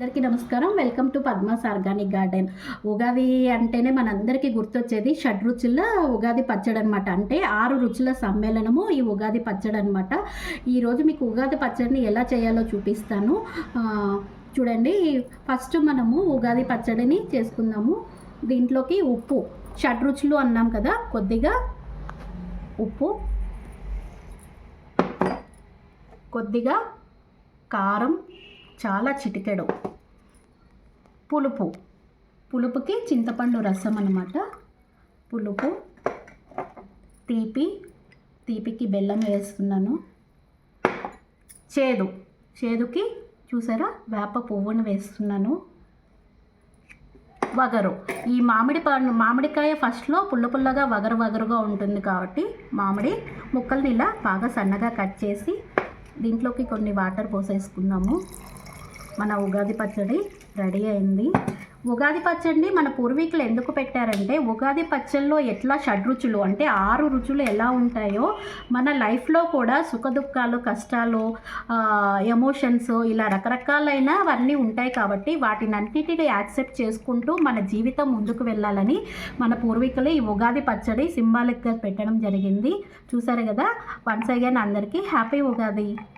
అందరికీ నమస్కారం. Welcome to Padmas organic garden. Ugadi అంటేనే మనందరికీ గుర్తొచ్చేది షడ్రుచుల ఉగాది పచ్చడి అనమాట అంటే ఆరు రుచుల సమ్మేళనము ఈ ఉగాది పచ్చడి అనమాట ఈరోజు మీకు ఉగాది పచ్చడిని ఎలా చేయాలో చూపిస్తాను. చూడండి. ఫస్ట్ మనము ఉగాది పచ్చడిని చేసుకుందాము. దీంట్లోకి ఉప్పు షడ్రుచులు అన్నాం కదా కొద్దిగా ఉప్పు కొద్దిగా కారం చాలా చిటికెడు. పులుపు. పులుపుకి చింతపండు రసం అన్నమాట. పులుపు తీపి తీపికి బెల్లం వేస్తున్నాను చేదు. చేదుకి చూసారా? వేప పువ్వును వేస్తున్నాను వగరు. ఈ మామిడి పండు మామిడికాయ ఫస్ట్లో పుల్ల పుల్లగా వగరు వగరుగా ఉంటుంది కాబట్టి మామిడి ముక్కల్ని ఇలా బాగా సన్నగా కట్ చేసి దీంట్లోకి కొన్ని వాటర్ పోసేసుకున్నాము మన ఉగాది పచ్చడి రెడీ అయింది. ఉగాది పచ్చడిని మన పూర్వీకులు ఎందుకు పెట్టారంటే ఉగాది పచ్చడిలో ఎట్లా షడ్రుచులు అంటే ఆరు రుచులు ఎలా ఉంటాయో మన లైఫ్లో కూడా సుఖదుఖాలు కష్టాలు ఎమోషన్స్ ఇలా రకరకాలైన అవన్నీ ఉంటాయి కాబట్టి వాటిని అన్నిటిని యాక్సెప్ట్ చేసుకుంటూ మన జీవితం ముందుకు వెళ్ళాలని మన పూర్వీకులు ఈ ఉగాది పచ్చడి సింబాలిక్గా పెట్టడం జరిగింది. చూసారు కదా? వన్స్ అగైన్ అందరికీ హ్యాపీ ఉగాది.